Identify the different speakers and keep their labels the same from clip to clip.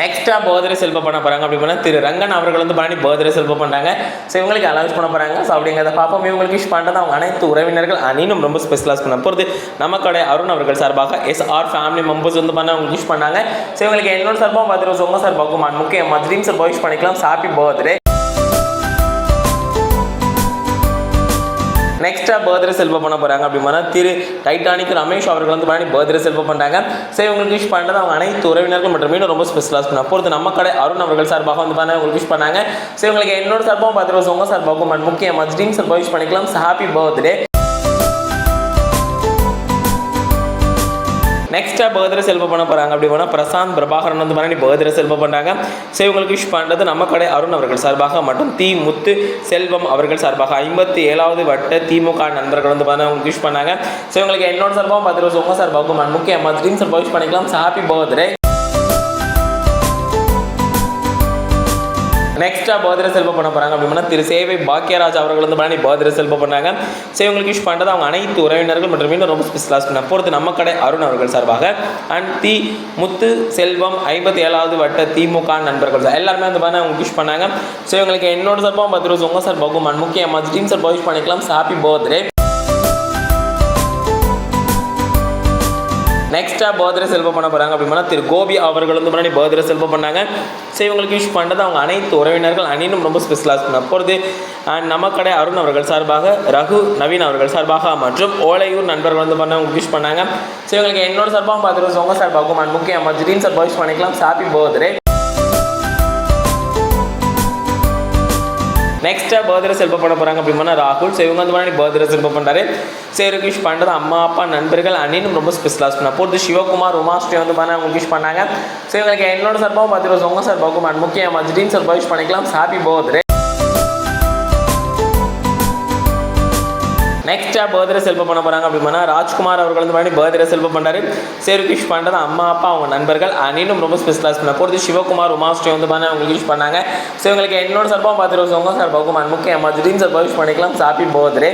Speaker 1: நெக்ஸ்ட்டாக பர்த்டே செல்ப பண்ண போகிறாங்க அப்படி திரு ரங்கன் அவர்கள் வந்து பண்ணி பர்த்டே செல்ப பண்ணுறாங்க ஸோ இவங்களுக்கு அலௌஸ் பண்ண போகிறாங்க ஸோ அப்படிங்கிறத பார்ப்போம். இவங்களுக்கு விஷ் பண்ணுறது அவங்க அனைத்து உறவினர்கள் அணினும் ரொம்ப ஸ்பெஷலாக பண்ண போகிறது நம்ம கடை அருண் அவர்கள் சார்பாக எஸ் ஆர் ஃபேமிலி மெம்பர்ஸ் வந்து பண்ண அவங்களுக்கு விஷ் பண்ணாங்க. ஸோ இவங்களுக்கு என்னோட சார்பாக பார்த்துருவோம். உங்க சார் பகுமான் முக்கியமாக ட்ரீம் சார் விஷ் பண்ணிக்கலாம். ஹாப்பி பர்த்டே நெக்ஸ்ட்டாக பர்த்டே செல்வ பண்ண போகிறாங்க அப்படின்னா திரு டைட்டானிக் ரமேஷ் அவர்கள் வந்து பண்ணி பர்த்டே செல்வ பண்ணுறாங்க சரி உங்களுக்கு விஷ் பண்ணுறது அவங்க அனைத்து உறவினர்கள் மற்றும் மீண்டும் ரொம்ப ஸ்பெஷலாக பண்ண பொறுத்து நம்ம கடை அருண் அவர்கள் சார்பாக வந்து பண்ண உங்களுக்கு விஷ் பண்ணாங்க. சரி உங்களுக்கு என்னோட சார்பாக பர்த்டே உங்கள் சார்பாகவும் முக்கியமாக ட்ரீம் சார்பாக விஷ் பண்ணிக்கலாம். ஹாப்பி பர்த்டே நெக்ஸ்ட்டாக பர்த்டே செல்வ பண்ண போகிறாங்க அப்படி போனால் பிரசாந்த் பிரபாகரன் வந்து பண்ணி பர்த்டே செல்வ பண்ணுறாங்க ஸோ இவங்களுக்கு விஷ் பண்ணுறது நம்ம கடை அருண் அவர்கள் சார்பாக மற்றும் தி முத்து செல்வம் அவர்கள் சார்பாக. ஐம்பத்தி ஏழாவது வட்ட திமுக நண்பர்கள் வந்து பண்ண அவங்களுக்கு விஷ் பண்ணாங்க. ஸோ இவங்களுக்கு என்னோட சார்பாக பர்த்டே உங்கள் சார்பாகவும் முக்கியமாக ட்ரீம் சார்பாக விஷ் பண்ணிக்கலாம். ஹாப்பி பர்த்டே நெக்ஸ்ட்டாக பர்த்டே செல்வ பண்ண போகிறாங்க அப்படின்னா திரு சேவை பாக்கியராஜ் அவர்கள் வந்து பண்ணி பர்த்டே செல்வ பண்ணாங்க. ஸோ இவங்களுக்கு விஷ் பண்ணுறது அவங்க அனைத்து உறவினர்கள் மற்றும் இன்னும் ரொம்ப ஸ்பெஷலாக பண்ண போகிறது நம்ம கடை அருண் அவர்கள் சார்பாக அண்ட் தி முத்து செல்வம் ஐம்பத்தி ஏழாவது வட்ட திமுக நண்பர்கள் சார். எல்லாருமே வந்து பண்ண அவங்க விஷ் பண்ணாங்க. ஸோ இவங்களுக்கு என்னோட சார்பாக பத்து ரோஸ் உங்கள் சார். பகுமான் முக்கியமாக டீம் சார் விஷ் பண்ணிக்கலாம். ஹாப்பி பர்த்டே நெக்ஸ்ட்டாக பர்த்டே செல்வ பண்ண போகிறாங்க அப்படின்னா திரு கோபி அவர்கள் வந்து முன்னாடி பர்த்டே செல்வ பண்ணாங்க. ஸோ இவங்களுக்கு விஷ் பண்ணுறது அவங்க அனைத்து உறவினர்கள் அணினும் ரொம்ப ஸ்பெஷலாக பண்ண போகிறது அண்ட் நம்ம கடை அருண் அவர்கள் சார்பாக ரகு நவீன் அவர்கள் சார்பாக மற்றும் ஓலையூர் நண்பர்கள் வந்து பண்ண அவங்க விஷ் பண்ணாங்க. ஸோ இவங்களுக்கு என்னோட சார்பாகவும் பார்த்துருக்கோம். உங்கள் சார்பாகவும் அண்ட் முக்கியமாக ஜிடீன் சார் விஷ் பண்ணிக்கலாம். ஹாப்பி பர்த்டே நெக்ஸ்ட்டாக பர்த்டே செல்ப பண்ண போகிறாங்க அப்படின்னா ராகுல். ஸோ இவங்க வந்து மாதிரி பர்த்டே செல்ப பண்ணுறாரு ஸோ இவருக்கு விஷ் பண்ணுறது அம்மா அப்பா நண்பர்கள் அண்ணனும் ரொம்ப ஸ்பெஷலாக பண்ண போகிறது சிவகுமார் உமாஸ்ரீ வந்து பண்ண அவங்க விஷ் பண்ணாங்க. ஸோ இவங்களுக்கு என்னோட சார்பாகவும் பார்த்துட்டு உங்கள் சார்பாகவும் அண்ட் முக்கியமாக ஜிடின் சார் விஷ் பண்ணிக்கலாம். ஹாப்பி பர்த்டே நெக்ஸ்ட்டாக பர்த்டே செல்ப பண்ண போகிறாங்க அப்படின்னா ராஜ்குமார் அவர்கள் வந்து பண்ணி பர்த்டே செல்ப பண்ணுறாரு சேருகிஷ் பண்ணுறது அம்மா அப்பா அவங்க நண்பர்கள் அனிலும் ரொம்ப ஸ்பெஷலாக பண்ண போகிறது சிவகுமார் உமாஸ்ரீ வந்து பண்ண அவங்க யூஸ் பண்ணாங்க. ஸோ இவங்களுக்கு என்னோட சார்பாக பார்த்துட்டு உங்கள் சார் பகுமான் முக்கியமாக திடீர்னு சார் யூஸ் பண்ணிக்கலாம். ஹாப்பி பர்த்டே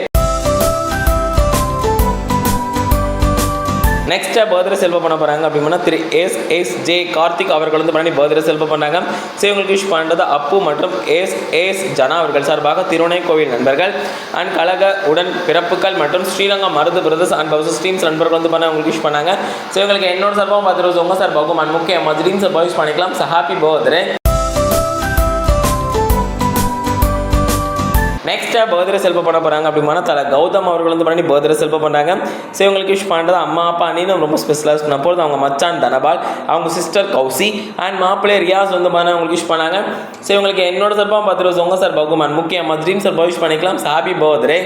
Speaker 1: நெக்ஸ்ட்டாக பர்த்டே செல்வ பண்ண போகிறாங்க அப்படின்னா திரு எஸ் எஸ் ஜே கார்த்திக் அவர்கள் வந்து பண்ணி பர்த்டே செல்வ பண்ணாங்க ஸோ இவங்களுக்கு விஷ் பண்ணுறது அப்பு மற்றும் எஸ் எஸ் ஜனா அவர்கள் சார்பாக திருவண்ணை கோவில் நண்பர்கள். அண்ட் கழக உடன் பிறப்புகள் மற்றும் Srirangam Marudhu brothers and powers streams நண்பர்கள் வந்து பண்ண உங்களுக்கு விஷ் பண்ணாங்க. ஸோ இவங்களுக்கு என்னோட சார்பாகவும் பார்த்துட்டு உங்கள் சார்பாகவும் அண்ட் முக்கியமாக ட்ரீம் சார் விஷ் பண்ணிக்கலாம். ஹாப்பி பர்த்டே நெக்ஸ்ட்டாக பர்த்டே செல்ப பண்ண போகிறாங்க அப்படின்னா தலை கௌதம் அவர்கள் வந்து பண்ணி பர்த்டே செல்ப பண்ணுறாங்க ஸோ இவங்களுக்கு விஷ் பண்ணுறது அம்மா அப்பா அண்ணின்னு ரொம்ப ஸ்பெஷலாக பண்ண போகிறது அவங்க மச்சான் தனபால் அவங்க சிஸ்டர் கௌசி அண்ட் மாப்பிள்ளை ரியாஸ் வந்து பண்ண அவங்களுக்கு விஷ் பண்ணாங்க. ஸோ இவங்களுக்கு என்னோட சார்பாக பத்து ரோஸ் உங்கள் சார் பகுமான் முக்கியமாக ட்ரீம் சார் விஷ் பண்ணிக்கலாம். சாபி பர்த்டே